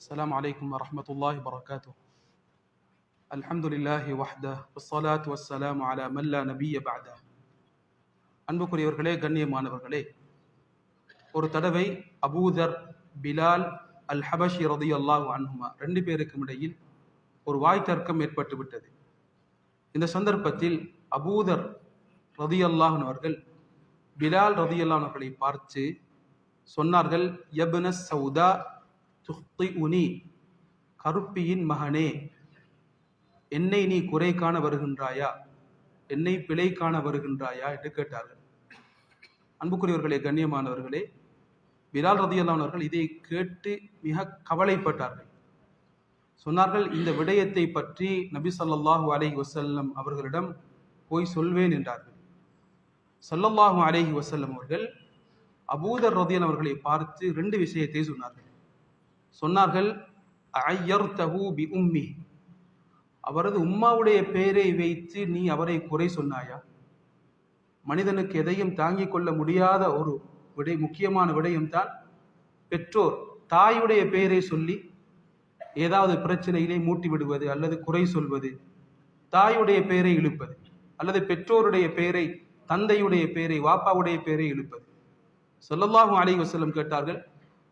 السلام عليكم ورحمة الله وبركاته الحمد لله وحده والصلاة والسلام على من لا نبي بعده அன்புக்குரியவர்களே கண்ணியமானவர்களே ஒரு தடவை அபூதர் பிலால் அல் ஹபஷி ரதி அல்லாஹ் அன்ஹுமா ரெண்டு பேருக்கும் இடையில் ஒரு வாய் தர்க்கம் ஏற்பட்டு விட்டது இந்த சந்தர்ப்பத்தில் அபூதர் ரதி அல்லாஹன் அவர்கள் பிலால் ரதி அவர்களை பார்த்து சொன்னார்கள் யப்ன சௌதா துஹ்தி உனி கருப்பியின் மகனே என்னை நீ குறை காண வருகின்றாயா? என்னை பிழை காண வருகின்றாயா? என்று கேட்டார்கள். அன்புக்குரியவர்களே கண்ணியமானவர்களே பிலால் ரதியல்லான் அவர்கள் இதை கேட்டு மிக கவலைப்பட்டார்கள். சொன்னார்கள் இந்த விடயத்தை பற்றி நபி ஸல்லல்லாஹு அலஹி வசல்லம் அவர்களிடம் போய் சொல்வேன் என்றார்கள். ஸல்லல்லாஹு அலஹி வசல்லம் அவர்கள் அபூதர் ரதியன் அவர்களை பார்த்து ரெண்டு விஷயத்தை சொன்னார்கள். சொன்னார்கள் ஐயர்தஹு பி உம்மி. அவரது உம்மாவுடைய பெயரை வைத்து நீ அவரை குறை சொன்னாயா? மனிதனுக்கு எதையும் தாங்கிக் கொள்ள முடியாத ஒரு விடை முக்கியமான விடயம்தான் பெற்றோர் தாயுடைய பெயரை சொல்லி ஏதாவது பிரச்சனையிலே மூட்டி விடுவது அல்லது குறை சொல்வது தாயுடைய பெயரை இழுப்பது அல்லது பெற்றோருடைய பெயரை தந்தையுடைய பெயரை வாப்பாவுடைய பெயரை இழுப்பது. ஸல்லல்லாஹு அலைஹி கேட்டார்கள்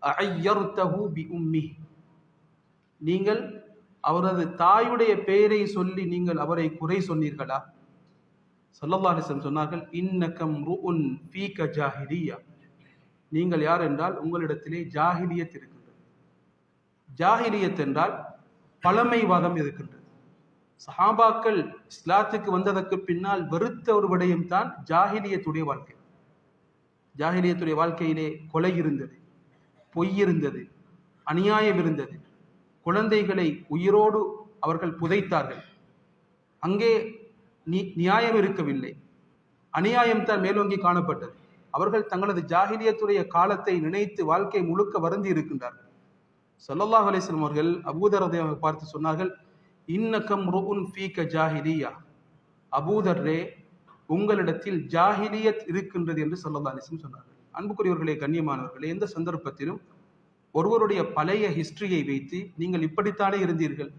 அய்யர்தஹு பி உம்மி நீங்கள் அவரது தாயுடைய பெயரை சொல்லி நீங்கள் அவரை குறை சொன்னீர்களா? ஸல்லல்லாஹு சொன்னார்கள் இன்னகம் ருஉன் ஃபீக ஜாஹிலியா. நீங்கள் யார் என்றால் உங்களிடத்திலே ஜாஹிலியத் இருக்கின்றது. ஜாஹிலியத் என்றால் பழமைவாதம் இருக்கின்றது. சஹாபாக்கள் இஸ்லாத்துக்கு வந்ததற்கு பின்னால் வெறுத்த ஒரு விடயம் தான் ஜாஹிலியத்துடைய வாழ்க்கை. ஜாஹிலியத்துடைய வாழ்க்கையிலே கொலை இருந்தது. பொய் இருந்தது அநியாயம் இருந்தது குழந்தைகளை உயிரோடு அவர்கள் புதைத்தார்கள். அங்கே நி நியாயம் இருக்கவில்லை. அநியாயம் தான் மேலோங்கி காணப்பட்டது. அவர்கள் தங்களது ஜாகிலியத்துடைய காலத்தை நினைத்து வாழ்க்கை முழுக்க வருந்தி இருக்கின்றார்கள். ஸல்லல்லாஹு அலிஸ்லம் வஸல்லம் அவர்கள் அபூதரதை பார்த்து சொன்னார்கள் இன்னகம் ருஉன் ஃபீக ஜாஹிலியா அபூதர்ரே உங்களிடத்தில் ஜாஹிலியத் இருக்கின்றது என்று ஸல்லல்லாஹு அலிஸ்லம் சொன்னார்கள். அன்புக்குரியவர்களே கண்ணியமானவர்களே எந்த சந்தர்ப்பத்திலும் ஒருவருடைய பழைய ஹிஸ்டரியை வைத்து நீங்கள் இப்படித்தானே இருந்தீர்கள்?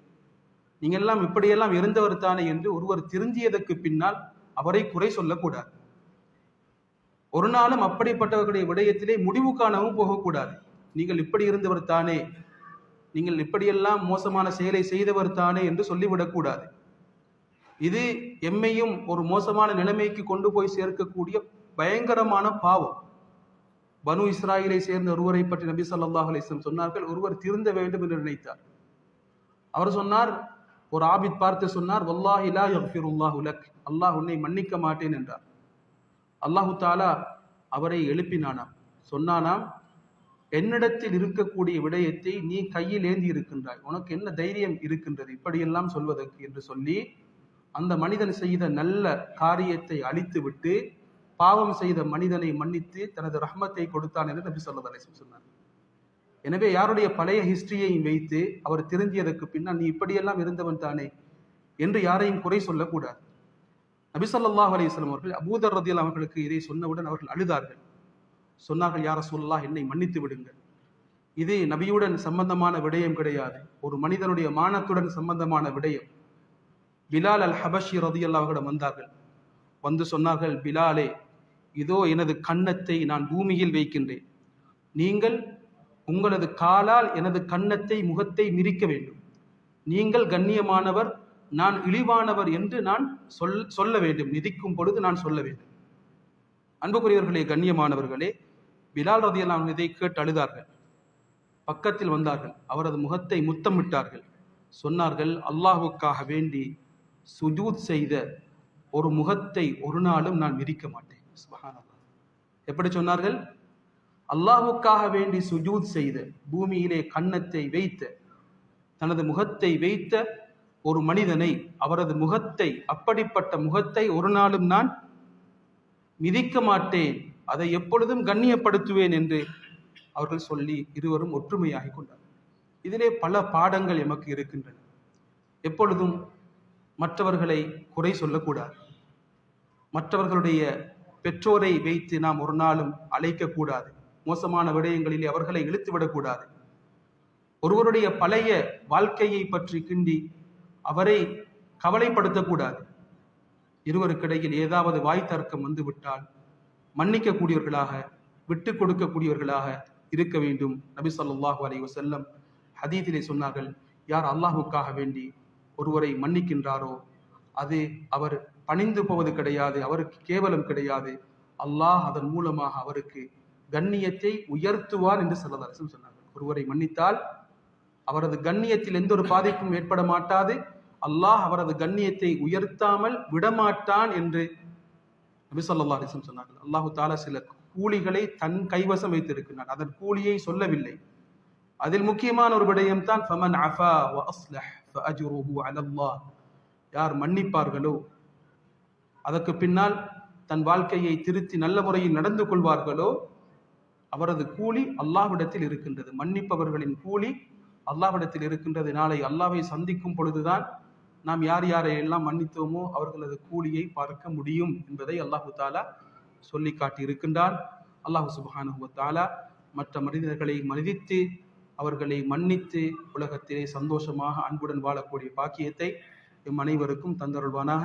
நீங்கள் எல்லாம் இப்படியெல்லாம் இருந்தவர் தானே என்று ஒருவர் திருந்தியதற்கு பின்னால் அவரை குறை சொல்லக்கூடாது. ஒரு நாளும் அப்படிப்பட்டவர்களுடைய விடயத்திலே முடிவு காணவும் போகக்கூடாது. நீங்கள் இப்படி இருந்தவர் தானே நீங்கள் இப்படியெல்லாம் மோசமான செயலை செய்தவர் தானே என்று சொல்லிவிடக்கூடாது. இது எம்மையும் ஒரு மோசமான நிலைமைக்கு கொண்டு போய் சேர்க்கக்கூடிய பயங்கரமான பாவம். பனு இஸ்ராயிலை சேர்ந்த ஒருவரை பற்றி நபி ஸல்லல்லாஹு அலிஸ்லம் சொன்னார்கள். ஒருவர் திருந்த வேண்டும் என்று நினைத்தார். அவர் சொன்னார் ஒரு ஆபித் பார்த்து சொன்னார் வல்லாஹ் இலா யஃபிருல்லாஹ் உலக் அல்லாஹ் உன்னை மன்னிக்க மாட்டேன் என்றார். அல்லாஹு தாலா அவரை எழுப்பினானாம். சொன்னானாம் என்னிடத்தில் இருக்கக்கூடிய விடயத்தை நீ கையில் ஏந்தி இருக்கின்றாய். உனக்கு என்ன தைரியம் இருக்கின்றது? இப்படியெல்லாம் சொல்வதற்கு என்று சொல்லி அந்த மனிதன் செய்த நல்ல காரியத்தை அழித்துவிட்டு பாவம் செய்த மனிதனை மன்னித்து தனது ரஹ்மத்தை கொடுத்தான் என்று நபி சொல்லா அலிஸ்லம் சொன்னார். எனவே யாருடைய பழைய ஹிஸ்டரியை வைத்து அவர் திருந்தியதற்கு பின்னால் நீ இப்படியெல்லாம் இருந்தவன் தானே என்று யாரையும் குறை சொல்லக்கூடாது. நபி சொல்லாஹ் அலிஸ்லாம் அவர்கள் அபூதர் ரதியல் அவர்களுக்கு இதை சொன்னவுடன் அவர்கள் அழுதார்கள். சொன்னார்கள் யார சொல்லா என்னை மன்னித்து விடுங்கள். இது நபியுடன் சம்பந்தமான விடயம் கிடையாது. ஒரு மனிதனுடைய மானத்துடன் சம்பந்தமான விடயம். பிலால் அல் ஹபஷி ரதியல்லா அவர்களிடம் வந்தார்கள். வந்து சொன்னார்கள் பிலாலே இதோ எனது கன்னத்தை நான் பூமியில் வைக்கின்றேன். நீங்கள் உங்களது காலால் எனது கன்னத்தை முகத்தை மிரிக்க வேண்டும். நீங்கள் கண்ணியமானவர் நான் இழிவானவர் என்று நான் சொல் சொல்ல வேண்டும். நிதிக்கும் பொழுது நான் சொல்ல வேண்டும். அன்புக்குரியவர்களே கண்ணியமானவர்களே பிலால் ரதியெல்லாம் இதை கேட்டு அழுதார்கள். பக்கத்தில் வந்தார்கள். அவரது முகத்தை முத்தமிட்டார்கள் சொன்னார்கள் அல்லாஹுக்காக வேண்டி சுஜூத் செய்த ஒரு முகத்தை ஒரு நாளும் நான் மிரிக்க மாட்டேன். எப்படி சொன்னார்கள்? அல்லாஹுக்காக வேண்டி சுஜூத் செய்த பூமியிலே கன்னத்தை வைத்த தனது முகத்தை வைத்த ஒரு மனிதனை அவரது முகத்தை அப்படிப்பட்ட முகத்தை ஒரு நாளும் நான் மிதிக்க மாட்டேன். அதை எப்பொழுதும் கண்ணியப்படுத்துவேன் என்று அவர்கள் சொல்லி இருவரும் ஒற்றுமையாகி கொண்டார் இதிலே பல பாடங்கள் எமக்கு இருக்கின்றன. எப்பொழுதும் மற்றவர்களை குறை சொல்லக்கூடாது. மற்றவர்களுடைய பெற்றோரை வைத்து நாம் ஒரு நாளும் அழைக்கக்கூடாது. மோசமான விடயங்களிலே அவர்களை இழுத்து விடக்கூடாது ஒருவருடைய பழைய வாழ்க்கையை பற்றி கிண்டி அவரை கவலைப்படுத்தக்கூடாது. இருவருக்கிடையில் ஏதாவது வாய் தர்க்கம் வந்துவிட்டால் மன்னிக்கக்கூடியவர்களாக விட்டு கொடுக்கக்கூடியவர்களாக இருக்க வேண்டும். நபி சொல்லாஹு அலைஹி செல்லம் ஹதீதிலே சொன்னார்கள் யார் அல்லாஹுக்காக வேண்டி ஒருவரை மன்னிக்கின்றாரோ அது அவர் பணிந்து போவது கிடையாது அவருக்கு கேவலம் கிடையாது. அல்லாஹ் அதன் மூலமாக அவருக்கு கண்ணியத்தை உயர்த்துவார் என்று சொல்லதாரசம் சொன்னார்கள். ஒருவரை மன்னித்தால் அவரது கண்ணியத்தில் எந்த ஒரு பாதிப்பும் ஏற்பட மாட்டாது. அல்லாஹ் அவரது கண்ணியத்தை உயர்த்தாமல் விடமாட்டான் என்று நபி ஸல்லல்லாஹு அலைஹி சொன்னார்கள். அல்லாஹு தாலா சில கூலிகளை தன் கைவசம் வைத்திருக்கிறான் அதன் கூலியை சொல்லவில்லை. அதில் முக்கியமான ஒரு விடயம் தான் யார் மன்னிப்பார்களோ அதற்கு பின்னால் தன் வாழ்க்கையை திருத்தி நல்ல முறையில் நடந்து கொள்வார்களோ? அவரது கூலி அல்லாஹ்விடத்தில் இருக்கின்றது. மன்னிப்பவர்களின் கூலி அல்லாஹ்விடத்தில் இருக்கின்றது. நாளை அல்லாவை சந்திக்கும் பொழுதுதான் நாம் யார் யாரை எல்லாம் மன்னித்தோமோ அவர்களது கூலியை பார்க்க முடியும் என்பதை அல்லாஹு தாலா சொல்லி காட்டியிருக்கின்றான் அல்லாஹு சுபஹானு தாலா மற்ற மனிதர்களை மனிதித்து அவர்களை மன்னித்து உலகத்திலே சந்தோஷமாக அன்புடன் வாழக்கூடிய பாக்கியத்தை எம் அனைவருக்கும் தந்தருள்வானாக.